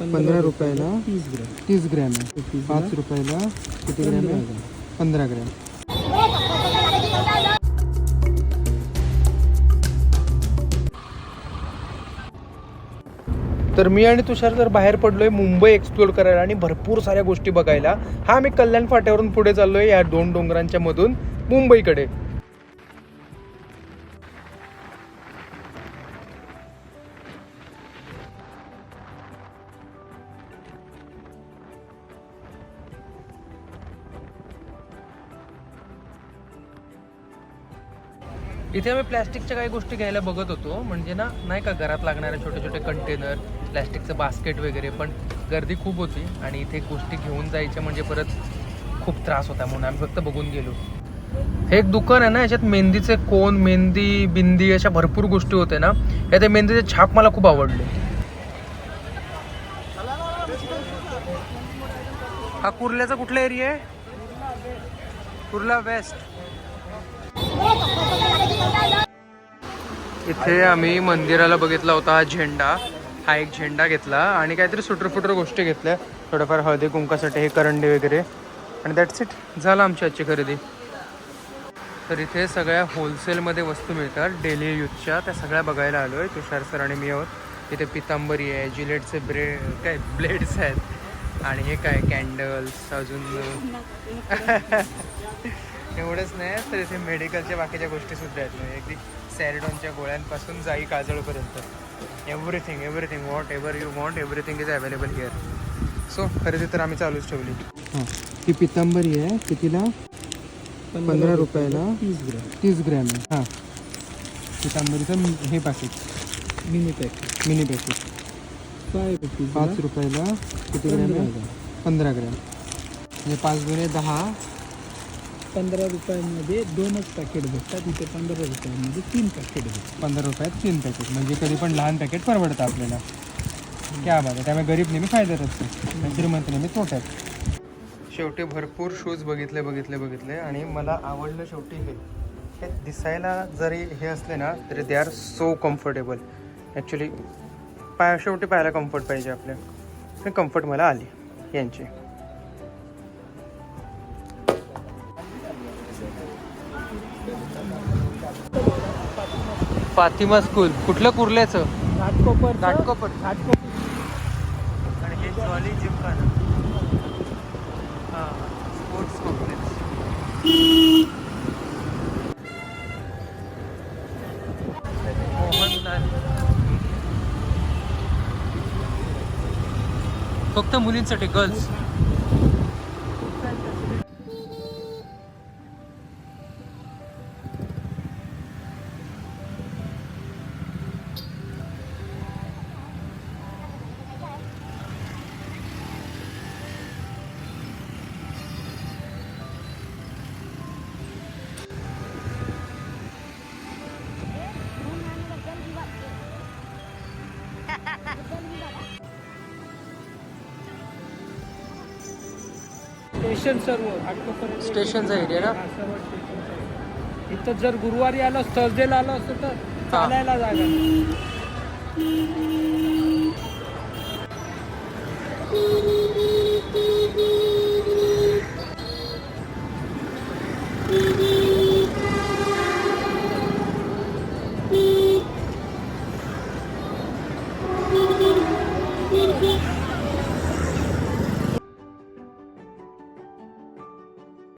पंधरा रुपयाला तीस ग्रॅम तीस ग्रॅम आहे. पाच रुपयाला किती ग्रॅम आहे? पंधरा ग्रॅम. तर मी आणि तुषार जर बाहेर पडलोय मुंबई एक्सप्लोर करायला आणि भरपूर साऱ्या गोष्टी बघायला हा मी कल्याण फाट्यावरून पुढे चाललोय या दोन डोंगरांच्या मधून मुंबईकडे. इथे आम्ही प्लॅस्टिकच्या काही गोष्टी घ्यायला बघत होतो. म्हणजे ना नाही का घरात लागणारे छोटे छोटे कंटेनर प्लॅस्टिकचं बास्केट वगैरे पण गर्दी खूप होती आणि इथे गोष्टी घेऊन जायच्या म्हणजे परत खूप त्रास होता म्हणून आम्ही फक्त बघून गेलो. हे एक दुकान आहे ना याच्यात मेहंदीचे कोण मेहंदी बिंदी अशा भरपूर गोष्टी होते ना. या ते मेहंदीचे छाप मला खूप आवडले. हा कुर्ल्याचा कुठला एरिया आहे? कुर्ला वेस्ट इथे आम्ही मंदिराला बघितला होता हा झेंडा. हा एक झेंडा घेतला आणि काहीतरी सुटर फुटर गोष्टी घेतल्या. थोडंफार हळदी कुंकासाठी हे करंडे वगैरे. आणि दॅट्स इट झालं आमची आजची खरेदी. तर इथे सगळ्या होलसेलमध्ये वस्तू मिळतात. डेली यूजच्या त्या सगळ्या बघायला आलो आहे तुषार सर आणि मी आहोत. इथे पितांबरी आहे जिलेटचे ब्रेड काय ब्लेड्स आहेत. आणि हे काय कॅन्डल्स अजून एवढंच नाही तर इथे मेडिकलच्या बाकीच्या गोष्टी सुद्धा आहेत. म्हणजे अगदी सॅरिडॉनच्या गोळ्यांपासून जाई काजळपर्यंत. Everything everything whatever you want everything is available here so खरेदी तर आम्ही चालूच ठेवली. हां. ही पितांबरी आहे. कितीला? पंधरा रुपयाला. तीस ग्रॅम. तीस ग्रॅम आहे. हां. पितांबरीचं हे packet mini pack. Mini packet rupees पाच रुपयाला किती ग्रॅम पंधरा आहे ग्रॅम. पंधरा ग्रॅम. म्हणजे पाच गुणे दहा पंधरा रुपयामध्ये दोनच पॅकेट भेटतात. इथे पंधरा रुपयामध्ये तीन पॅकेट भेटतात. पंधरा रुपयात तीन पॅकेट म्हणजे कधी पण लहान पॅकेट परवडतं आपल्याला. क्या बात आहे. त्यामुळे गरीब नेहमी फायद्यात असते. श्रीमंत नेहमी तोट्यात. शेवटी भरपूर शूज बघितले बघितले बघितले. आणि मला आवडलं शेवटी हे. हे दिसायला जरी हे असले ना तरी they are so comfortable actually पाय शेवटी पायाला कम्फर्ट पाहिजे आपल्या. कम्फर्ट मला आली यांची. फातिमा स्कूल. कुठलं कुर्ल्याचं? घाटकोपर घाटकोपर. घाटकोपर. आणि हे जॉली जिमखाना हां स्पोर्ट्स कॉम्प्लेक्स मोहनलाल फक्त मुलींसाठी गर्ल्स स्टेशन सर्व स्टेशनचा एरिया ना इथं जर गुरुवारी आलो थर्सडेला आलो असतो तर चालायला जागा